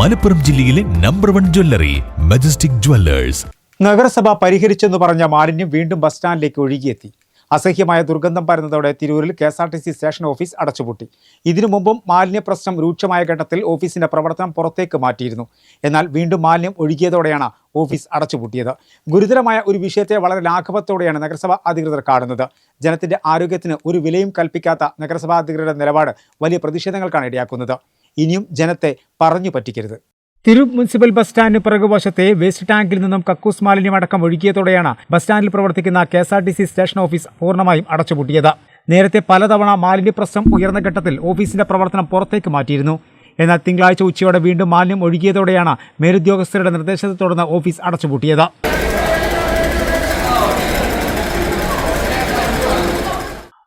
മലപ്പുറം ജില്ലയിലെ number one jewellery Majestic Jewellers നഗരസഭ പരിഹരിച്ചെന്ന് പറഞ്ഞ മാലിന്യം വീണ്ടും ബസ് സ്റ്റാൻഡിലേക്ക് ഒഴുകിയെത്തി. അസഹ്യമായ ദുർഗന്ധം പരന്നതോടെ തിരൂരിൽ K S R T C station office അടച്ചുപൂട്ടി. ഇതിനു മുമ്പും മാലിന്യ പ്രശ്നം രൂക്ഷമായ ഘട്ടത്തിൽ ഓഫീസിന്റെ പ്രവർത്തനം പുറത്തേക്ക് മാറ്റിയിരുന്നു. എന്നാൽ വീണ്ടും മാലിന്യം ഒഴുകിയതോടെയാണ് ഓഫീസ് അടച്ചുപൂട്ടിയത്. ഗുരുതരമായ ഒരു വിഷയത്തെ വളരെ ലാഘവത്തോടെയാണ് നഗരസഭ അധികൃതർ കാണുന്നത്. ജനത്തിന്റെ ആരോഗ്യത്തിന് ഒരു വിലയും കൽപ്പിക്കാത്ത നഗരസഭാ അധികൃതരുടെ നിലപാട് വലിയ പ്രതിഷേധങ്ങൾക്കാണ് ഇടയാക്കുന്നത്. ഇനിയും ജനത്തെ പറഞ്ഞു പറ്റിക്കരുത്. തിരു മുനിസിപ്പൽ ബസ് സ്റ്റാൻഡിന് പിറകുവശത്തെ വേസ്റ്റ് ടാങ്കിൽ നിന്നും കക്കൂസ് മാലിന്യം അടക്കം ഒഴുകിയതോടെയാണ് ബസ് സ്റ്റാൻഡിൽ പ്രവർത്തിക്കുന്ന K S R T C station office പൂർണമായും അടച്ചുപൂട്ടിയത്. നേരത്തെ പലതവണ മാലിന്യ പ്രശ്നം ഉയർന്ന ഘട്ടത്തിൽ ഓഫീസിന്റെ പ്രവർത്തനം പുറത്തേക്ക് മാറ്റിയിരുന്നു. എന്നാൽ തിങ്കളാഴ്ച ഉച്ചയോടെ വീണ്ടും മാലിന്യം ഒഴുകിയതോടെയാണ് മേലുദ്യോഗസ്ഥരുടെ നിർദ്ദേശത്തെ തുടർന്ന് ഓഫീസ് അടച്ചുപൂട്ടിയത്.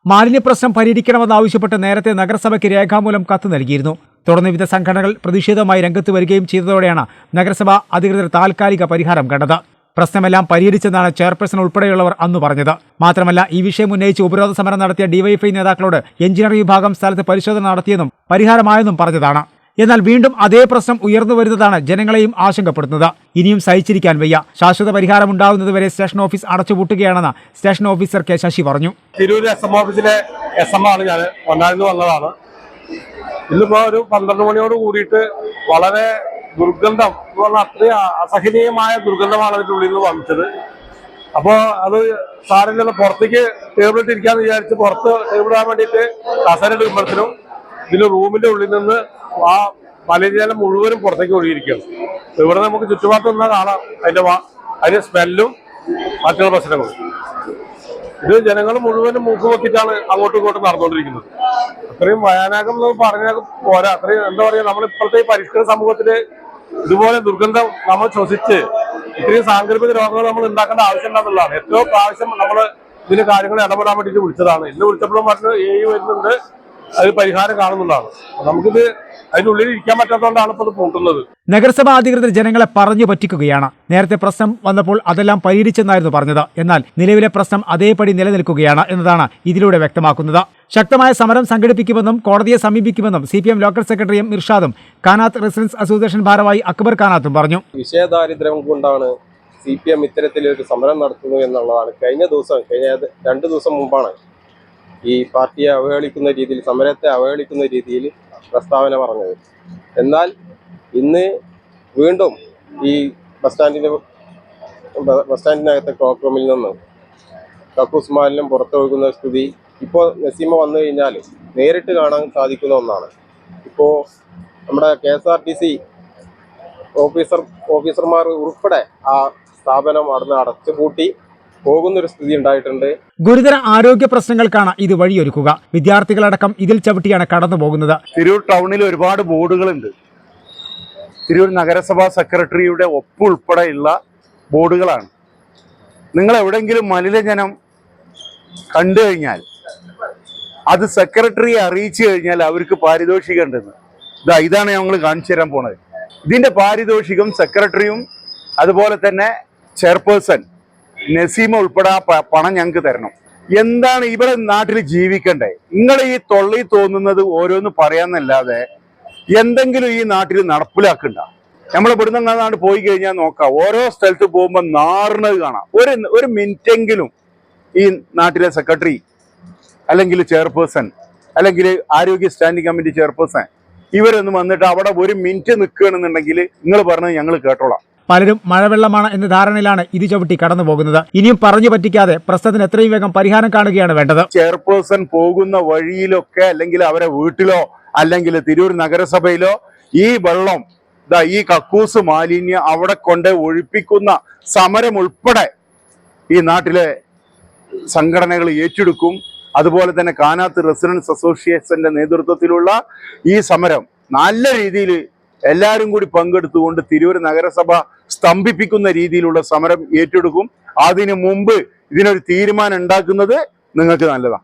മാലിന്യ പ്രശ്നം പരിഹരിക്കണമെന്നാവശ്യപ്പെട്ട് നേരത്തെ നഗരസഭയ്ക്ക് രേഖാമൂലം കത്ത് നൽകിയിരുന്നു. തുടർന്ന് വിവിധ സംഘടനകൾ പ്രതിഷേധവുമായി രംഗത്ത് വരികയും ചെയ്തതോടെയാണ് നഗരസഭ അധികൃതർ താൽക്കാലിക പരിഹാരം കണ്ടത്. പ്രശ്നമെല്ലാം പരിഹരിച്ചെന്നാണ് ചെയർപേഴ്സൺ ഉൾപ്പെടെയുള്ളവർ അന്ന് പറഞ്ഞത്. മാത്രമല്ല ഈ വിഷയം ഉന്നയിച്ച് ഉപരോധ സമരം നടത്തിയ ഡിവൈഎഫ്ഐ നേതാക്കളോട് എഞ്ചിനീയറിംഗ് വിഭാഗം സ്ഥലത്ത് പരിശോധന നടത്തിയെന്നും പരിഹാരമായെന്നും പറഞ്ഞതാണ്. എന്നാൽ വീണ്ടും അതേ പ്രശ്നം ഉയർന്നു വരുന്നതാണ് ജനങ്ങളെയും ആശങ്കപ്പെടുന്നത് ഇനിയും സഹിച്ചിരിക്കാൻ വയ്യ. ശാശ്വത പരിഹാരം ഉണ്ടാകുന്നതുവരെ സ്റ്റേഷൻ ഓഫീസ് അടച്ചുപൂട്ടുകയാണെന്ന് സ്റ്റേഷൻ ഓഫീസർ കെ ശശി പറഞ്ഞു. തിരൂർ എസ് എം ഓഫീസിലെ എസ് എം ആണ് ഞാൻ ഒന്നായിരുന്നു വന്നതാണ്. ഇന്നിപ്പോ ഒരു പന്ത്രണ്ട് മണിയോട് കൂടിയിട്ട് വളരെ ദുർഗന്ധം എന്ന് പറഞ്ഞാൽ അത്രയും അസഹനീയമായ ദുർഗന്ധമാണ് അതിന്റെ ഉള്ളിൽ നിന്ന് വന്നിച്ചത് അപ്പോ അത് സാറിൽ പുറത്തേക്ക് ടേബിളിട്ട് ഇരിക്കാന്ന് വിചാരിച്ച് പുറത്ത് ടേബിളിടാൻ വേണ്ടിയിട്ട് കസര ഇതിന് റൂമിന്റെ ഉള്ളിൽ നിന്ന് ആ മലിനജലം മുഴുവനും പുറത്തേക്ക് ഒഴുകിയിരിക്കുകയാണ്. ഇവിടെ നമുക്ക് ചുറ്റുപാട് നിന്നാൽ കാണാം. അതിന്റെ അതിന്റെ സ്മെല്ലും മറ്റുള്ള പ്രശ്നങ്ങളും. ഇത് ജനങ്ങൾ മുഴുവനും മൂക്ക് നോക്കിയിട്ടാണ് അങ്ങോട്ടും ഇങ്ങോട്ടും നടന്നുകൊണ്ടിരിക്കുന്നത്. അത്രയും വയനാകം എന്ന് പറഞ്ഞാൽ പോരാ. അത്രയും എന്താ പറയാ നമ്മൾ ഇപ്പോഴത്തെ ഈ പരിഷ്കൃത സമൂഹത്തിൽ ഇതുപോലെ ദുർഗന്ധം നമ്മൾ ശ്വസിച്ച് ഇത്രയും സാങ്കല്പിക രോഗങ്ങൾ നമ്മൾ ഉണ്ടാക്കേണ്ട ആവശ്യം ഉണ്ടെന്നുള്ളതാണ് എത്രയോ പ്രാവശ്യം നമ്മൾ ഇതിന് കാര്യങ്ങൾ ഇടപെടാൻ വേണ്ടിയിട്ട് വിളിച്ചതാണ്. ഇന്ന് വിളിച്ചപ്പോഴും പറഞ്ഞു എ വരുന്നുണ്ട്. അത് പരിഹാരം കാണുന്നുണ്ടാണ് നമുക്കിത് അതിനുള്ളിൽ ഉള്ളിൽ ഇരിക്കാൻ പറ്റാത്തതുകൊണ്ടാണ് ഇപ്പോൾ ഇത് പൂട്ടുന്നത്. നഗരസഭാ അധികൃതർ ജനങ്ങളെ പറഞ്ഞു പറ്റിക്കുകയാണ്. നേരത്തെ പ്രശ്നം വന്നപ്പോൾ അതെല്ലാം പരിഹരിച്ചെന്നായിരുന്നു പറഞ്ഞത്. എന്നാൽ നിലവിലെ പ്രശ്നം അതേപടി നിലനിൽക്കുകയാണ് എന്നതാണ് ഇതിലൂടെ വ്യക്തമാക്കുന്നത്. ശക്തമായ സമരം സംഘടിപ്പിക്കുമെന്നും കോടതിയെ സമീപിക്കുമെന്നും C P M local secretary M ഇർഷാദും Kanath residence association ഭാരവാഹി അക്ബർ കാനാത്തും പറഞ്ഞു. വിഷയദാരിദ്ര്യം കൊണ്ടാണ് സി പി എം ഇത്തരത്തിലൊരു സമരം നടത്തുന്നു എന്നുള്ളതാണ്. കഴിഞ്ഞ ദിവസം കഴിഞ്ഞ രണ്ട് ദിവസം മുമ്പാണ് ഈ പാർട്ടിയെ അവഹേളിക്കുന്ന രീതിയിൽ സമരത്തെ അവഹേളിക്കുന്ന രീതിയിൽ പ്രസ്താവന പറഞ്ഞത്. എന്നാൽ ഇന്ന് വീണ്ടും ഈ ബസ് സ്റ്റാൻഡിന്റെ ബസ് സ്റ്റാൻഡിനകത്തെ ക്ലോക്ക് റൂമിൽ നിന്ന് കക്കൂസ് മാലിന്യം പുറത്തൊഴുകുന്ന സ്ഥിതി ഇപ്പോൾ നസീമ വന്നു കഴിഞ്ഞാൽ നേരിട്ട് കാണാൻ സാധിക്കുന്ന ഒന്നാണ്. ഇപ്പോൾ നമ്മുടെ K S R T C officer ഓഫീസർമാർ ഉൾപ്പെടെ ആ സ്ഥാപനം അവിടുന്ന് അടച്ചുപൂട്ടി. പോകുന്നൊരു സ്ഥിതി ഉണ്ടായിട്ടുണ്ട്. ഗുരുതര ആരോഗ്യ പ്രശ്നങ്ങൾക്കാണ് ഇത് വഴിയൊരുക്കുക. വിദ്യാർത്ഥികളടക്കം ഇതിൽ ചവിട്ടിയാണ് കടന്നു പോകുന്നത്. തിരൂർ ടൗണിൽ ഒരുപാട് ബോർഡുകളുണ്ട്. തിരൂർ നഗരസഭാ സെക്രട്ടറിയുടെ ഒപ്പുൾപ്പെടെയുള്ള ബോർഡുകളാണ്. നിങ്ങൾ എവിടെങ്കിലും മലിനജനം കണ്ടു കഴിഞ്ഞാൽ അത് സെക്രട്ടറിയെ അറിയിച്ചു കഴിഞ്ഞാൽ അവർക്ക് പാരിതോഷികം ഉണ്ടെന്ന് ഇതാ ഇതാണ് ഞങ്ങൾ കാണിച്ചു തരാൻ പോണത്. ഇതിന്റെ പാരിതോഷികം സെക്രട്ടറിയും അതുപോലെ തന്നെ ചെയർപേഴ്സൺ നസീമ ഉൾപ്പെടെ ആ പണം ഞങ്ങൾക്ക് തരണം. എന്താണ് ഇവിടെ നാട്ടിൽ ജീവിക്കണ്ടേ? നിങ്ങൾ ഈ തൊള്ളി തോന്നുന്നത് ഓരോന്ന് പറയാന്നല്ലാതെ എന്തെങ്കിലും ഈ നാട്ടിൽ നടപ്പിലാക്കണ്ട. നമ്മൾ ഇവിടുന്ന് അങ്ങാണ്ട് പോയി കഴിഞ്ഞാൽ നോക്കാം. ഓരോ സ്ഥലത്ത് പോകുമ്പോൾ നാറുന്നത് കാണാം. ഒരു ഒരു മിനിറ്റെങ്കിലും ഈ നാട്ടിലെ സെക്രട്ടറി അല്ലെങ്കിൽ ചെയർപേഴ്സൺ അല്ലെങ്കിൽ ആരോഗ്യ സ്റ്റാൻഡിംഗ് കമ്മിറ്റി ചെയർപേഴ്സൺ ഇവരൊന്ന് വന്നിട്ട് അവിടെ ഒരു മിനിറ്റ് നിൽക്കുകയാണെന്നുണ്ടെങ്കിൽ നിങ്ങൾ പറഞ്ഞത് ഞങ്ങൾ കേട്ടോളാം. പലരും മഴവെള്ളമാണ് എന്ന ധാരണയിലാണ് ഇത് ചവിട്ടി കടന്നു പോകുന്നത് ഇനിയും പറഞ്ഞു പറ്റിക്കാതെ പ്രശ്നത്തിന് എത്രയും വേഗം പരിഹാരം കാണുകയാണ് വേണ്ടത്. ചെയർപേഴ്സൺ പോകുന്ന വഴിയിലൊക്കെ അല്ലെങ്കിൽ അവരെ വീട്ടിലോ അല്ലെങ്കിൽ തിരൂർ നഗരസഭയിലോ ഈ വെള്ളം ഈ കക്കൂസ് മാലിന്യം അവിടെ കൊണ്ട് ഒഴിപ്പിക്കുന്ന സമരം ഉൾപ്പെടെ ഈ നാട്ടിലെ സംഘടനകൾ ഏറ്റെടുക്കും. അതുപോലെ തന്നെ കാനാത്ത് റെസിഡൻസ് അസോസിയേഷന്റെ നേതൃത്വത്തിലുള്ള ഈ സമരം നല്ല രീതിയിൽ എല്ലാവരും കൂടി പങ്കെടുത്തുകൊണ്ട് തിരൂർ നഗരസഭ സ്തംഭിപ്പിക്കുന്ന രീതിയിലുള്ള സമരം ഏറ്റെടുക്കും. അതിനു മുമ്പ് ഇതിനൊരു തീരുമാനം ഉണ്ടാക്കുന്നത് നിങ്ങൾക്ക് നല്ലതാണ്.